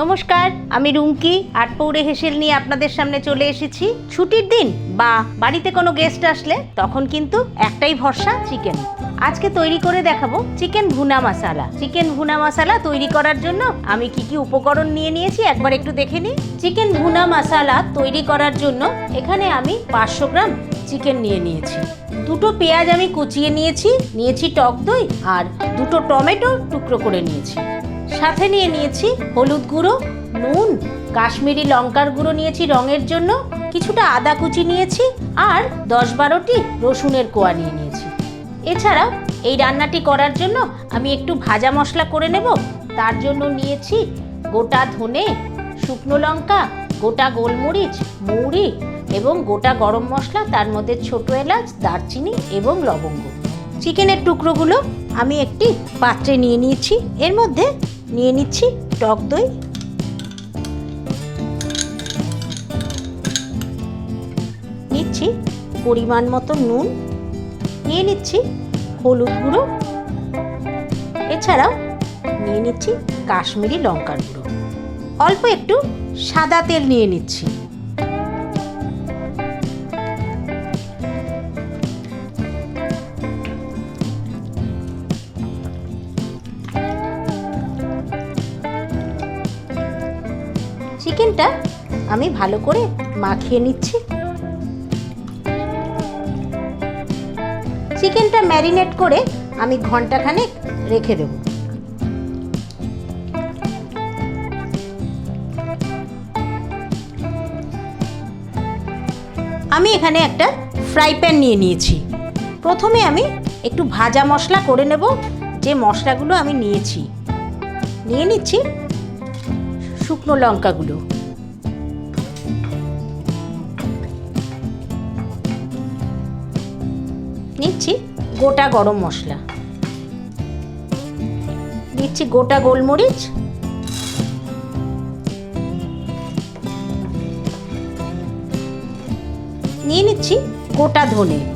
নমস্কার, আমি রুমকি আটপৌরে হেসেল নিয়ে আপনাদের সামনে চলে এসেছি। ছুটির দিন বা বাড়িতে কোনো গেস্ট আসলে তখন কিন্তু একটাই ভরসা চিকেন আজকে তৈরি করে দেখাবো চিকেন ভুনা মশালা চিকেন ভুনা মশালা তৈরি করার জন্য আমি কি কি উপকরণ নিয়ে নিয়েছি, একবার একটু দেখে নিই। চিকেন ভুনা মশালা তৈরি করার জন্য এখানে আমি পাঁচশো গ্রাম চিকেন নিয়ে নিয়েছি। দুটো পেঁয়াজ আমি কুচিয়ে নিয়েছি নিয়েছি টক দই আর দুটো টমেটো টুকরো করে নিয়েছি। সাথে নিয়ে নিয়েছি হলুদ গুঁড়ো, নুন, কাশ্মীরি লঙ্কার গুঁড়ো নিয়েছি রঙের জন্য, কিছুটা আদা কুচি নিয়েছি আর দশ বারোটি রসুনের কোয়া নিয়ে নিয়েছি। এছাড়াও এই রান্নাটি করার জন্য আমি একটু ভাজা মশলা করে নেব, তার জন্য নিয়েছি গোটা ধনে, শুকনো লঙ্কা, গোটা গোলমরিচ, মৌরি এবং গোটা গরম মশলা, তার মধ্যে ছোট এলাচ, দারচিনি এবং লবঙ্গ। চিকেনের টুকরোগুলো আমি একটি পাত্রে নিয়ে নিয়েছি, এর মধ্যে নিয়ে নিচ্ছি, টক দই। নিচ্ছি পরিমাণ মতো নুন। নিয়ে নিচ্ছি হলুদ গুঁড়ো। এছাড়াও নিয়ে নিচ্ছি কাশ্মীরি লঙ্কার গুঁড়ো। অল্প একটু সাদা তেল নিয়ে নিচ্ছি। চিকেনটা আমি ভালো করে মাখিয়ে নিচ্ছি। চিকেনটা ম্যারিনেট করে আমি ঘন্টাখানেক রেখে দেব। আমি এখানে একটা ফ্রাই প্যান নিয়ে নিয়েছি। প্রথমে আমি একটু ভাজা মশলা করে নেব, যে মশলাগুলো আমি নিয়েছি। নিয়ে নিচ্ছি শুকনো লঙ্কাগুলো। নিচ্ছি গোটা গরম মশলা। নিচ্ছি গোটা গোলমরিচ। নিয়ে নিচ্ছি গোটা ধনে।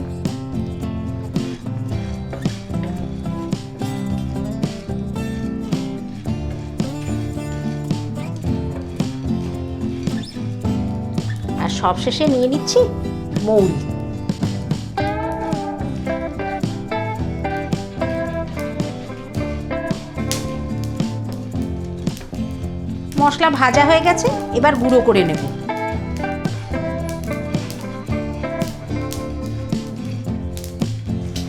আর সবশেষে নিয়ে নিচ্ছি মৌরি। মশলা ভাজা হয়ে গেছে, এবার গুঁড়ো করে নেব।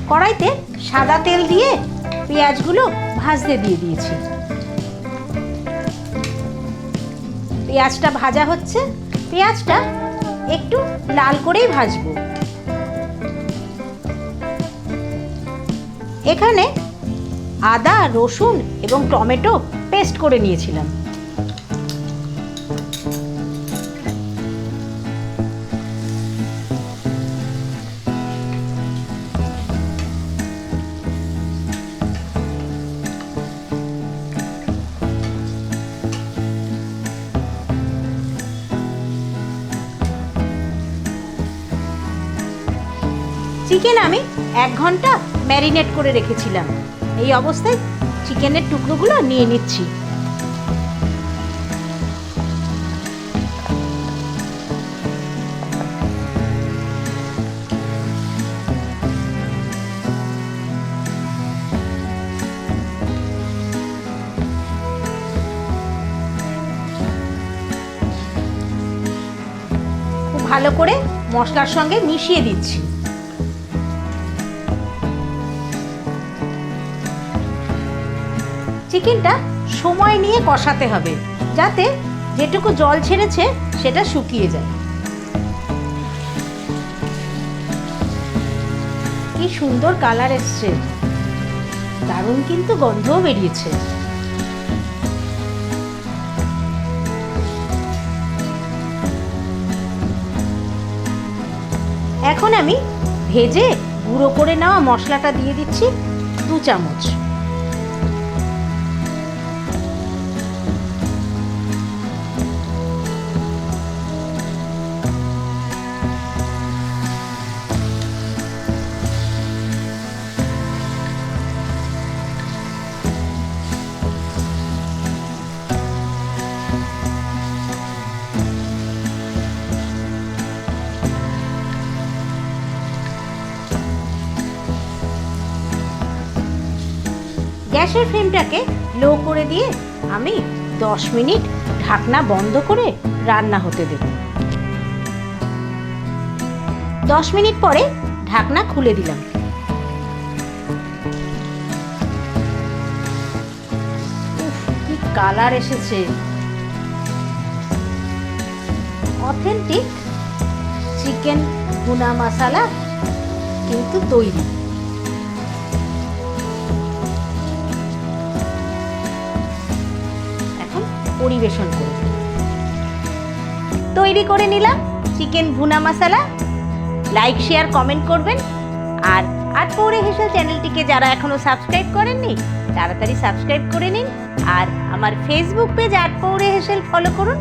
কড়াইতে সাদা তেল দিয়ে পেঁয়াজগুলো ভাজতে দিয়ে দিয়েছি। পেঁয়াজটা ভাজা হচ্ছে, পেঁয়াজটা একটু লাল করেই ভাজবো। এখানে আদা রসুন এবং টমেটো পেস্ট করে নিয়েছিলাম। চিকেন আমি এক ঘণ্টা ম্যারিনেট করে রেখেছিলাম। এই অবস্থায় চিকেনের টুকরোগুলো নিয়ে নিচ্ছি। ভালো করে মশলার সঙ্গে মিশিয়ে দিচ্ছি। চিকেনটা সময় নিয়ে কষাতে হবে, যাতে যেটুকু জল ছেড়েছে সেটা শুকিয়ে যায়। কি সুন্দর কালার এসছে। দারুণ কিন্তু গন্ধও বেরিয়েছে। এখন আমি ভেজে গুঁড়ো করে নেওয়া মশলাটা দিয়ে দিচ্ছি দু চামচ। গ্যাসের ফ্লেমটাকে লো করে দিয়ে আমি দশ মিনিট ঢাকনা বন্ধ করে রান্না হতে দেব। দশ মিনিট পরে ঢাকনা খুলে দিলাম। কি কালার এসেছে। অথেন্টিক চিকেন গুনা মশালা কিন্তু তৈরি। পরিবেশন করে। তৈরি করে নিলাম চিকেন ভুনা মশালা। লাইক শেয়ার কমেন্ট করবেন। আর আট পৌরে হেসেল চ্যানেলটিকে যারা এখনও সাবস্ক্রাইব করেননি, তাড়াতাড়ি সাবস্ক্রাইব করে নিন। আর আমার ফেসবুক পেজ আট পৌরে হেসেল ফলো করুন।